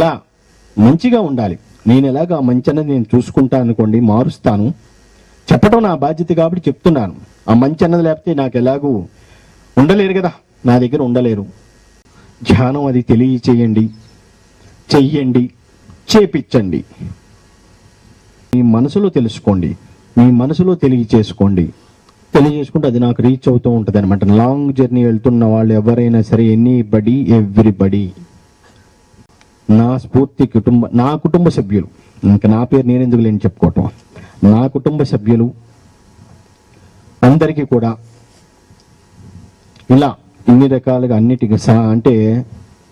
ఎలా మంచిగా ఉండాలి? నేను ఎలాగా ఆ మంచి అన్నది నేను చూసుకుంటాను అనుకోండి మారుస్తాను. చెప్పడం నా బాధ్యత కాబట్టి చెప్తున్నాను. ఆ మంచి అన్నది లేకపోతే నాకు ఎలాగూ ఉండలేరు కదా. నా దగ్గర ఉండలేరు. ధ్యానం అది తెలియచేయండి. చెయ్యండి. చేపించండి మీ మనసులో తెలుసుకోండి. మీ మనసులో తెలియచేసుకోండి. తెలియజేసుకుంటే అది నాకు రీచ్ అవుతూ ఉంటుంది అనమాట లాంగ్ జర్నీ వెళ్తున్న వాళ్ళు ఎవరైనా సరే ఎనీ బడి ఎవ్రీబడి నా స్ఫూర్తి కుటుంబ నా కుటుంబ సభ్యులు. ఇంకా నా పేరు నేను ఎందుకు లేని చెప్పుకోవటం? నా కుటుంబ సభ్యులు అందరికీ కూడా ఇలా ఇన్ని రకాలుగా అన్నిటికీ సా అంటే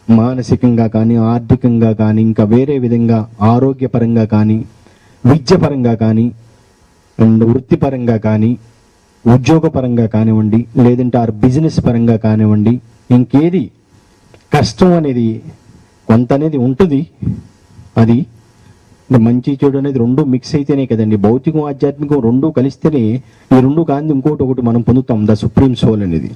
మానసికంగా కానీ ఆర్థికంగా కానీ ఇంకా వేరే విధంగా ఆరోగ్యపరంగా కానీ విద్యపరంగా కానీ అండ్ వృత్తిపరంగా కానీ ఉద్యోగపరంగా కానివ్వండి లేదంటే ఆ బిజినెస్ పరంగా కానివ్వండి ఇంకేది కష్టం అనేది కొంత అనేది ఉంటుంది. అది మంచి చెడు అనేది రెండు మిక్స్ అయితేనే కదండి. భౌతికం ఆధ్యాత్మికం రెండు కలిస్తేనే ఈ రెండు కాంతి ఇంకోటి ఒకటి మనం పొందుతాం. ద సుప్రీం సోల్ అనేది.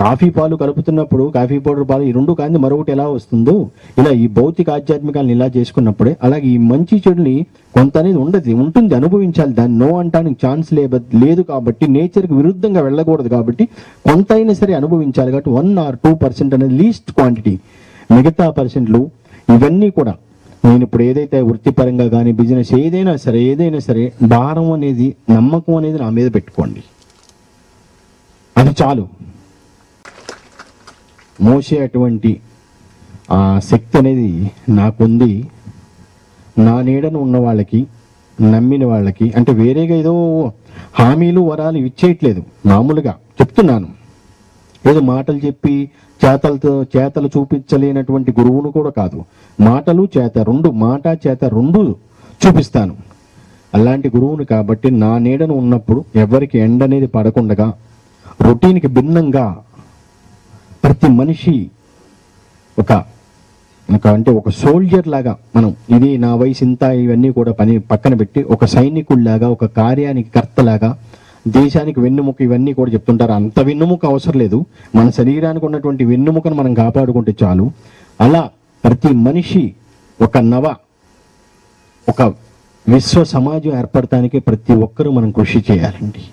కాఫీ పాలు కలుపుతున్నప్పుడు కాఫీ పౌడర్ పాలు ఈ రెండు కాంతి మరొకటి ఎలా వస్తుందో ఇలా ఈ భౌతిక ఆధ్యాత్మికాలను ఇలా చేసుకున్నప్పుడే అలాగే ఈ మంచి చెడుని కొంత అనేది ఉండదు ఉంటుంది అనుభవించాలి. దాన్ని నో అంటానికి ఛాన్స్ లేబ లేదు కాబట్టి నేచర్కి విరుద్ధంగా వెళ్ళకూడదు కాబట్టి కొంత అయినా సరే అనుభవించాలి. కాబట్టి వన్ ఆర్ టూ పర్సెంట్ అనేది లీస్ట్ క్వాంటిటీ. మిగతా పర్సెంట్లు ఇవన్నీ కూడా నేను ఇప్పుడు ఏదైతే వృత్తిపరంగా కానీ బిజినెస్ ఏదైనా సరే ఏదైనా సరే భారం అనేది నమ్మకం అనేది నా మీద పెట్టుకోండి. అది చాలు. మోసే అటువంటి ఆ శక్తి అనేది నాకుంది. నా నీడను ఉన్న వాళ్ళకి నమ్మిన వాళ్ళకి అంటే వేరేగా ఏదో హామీలు వరాలు ఇచ్చేయట్లేదు. మామూలుగా చెప్తున్నాను. ఏదో మాటలు చెప్పి చేతలతో చేతలు చూపించలేనటువంటి గురువును కూడా కాదు. మాటలు చేత రెండు మాట చేత రెండు చూపిస్తాను. అలాంటి గురువుని కాబట్టి నా నీడను ఉన్నప్పుడు ఎవరికి ఎండ అనేది పడకుండగా రొటీన్కి భిన్నంగా ప్రతి మనిషి ఒక ఒక అంటే ఒక సోల్జర్ లాగా మనం ఇది నా వయసు ఇంత ఇవన్నీ కూడా పని పక్కన పెట్టి ఒక సైనికుల్లాగా ఒక కార్యానికి కర్తలాగా దేశానికి వెన్నుముక ఇవన్నీ కూడా చెప్తుంటారు. అంత వెన్నుముక అవసరం లేదు. మన శరీరానికి ఉన్నటువంటి వెన్నుముకను మనం కాపాడుకుంటే చాలు. అలా ప్రతి మనిషి ఒక నవ ఒక విశ్వ సమాజం ఏర్పడటానికి ప్రతి ఒక్కరూ మనం కృషి చేయాలండి.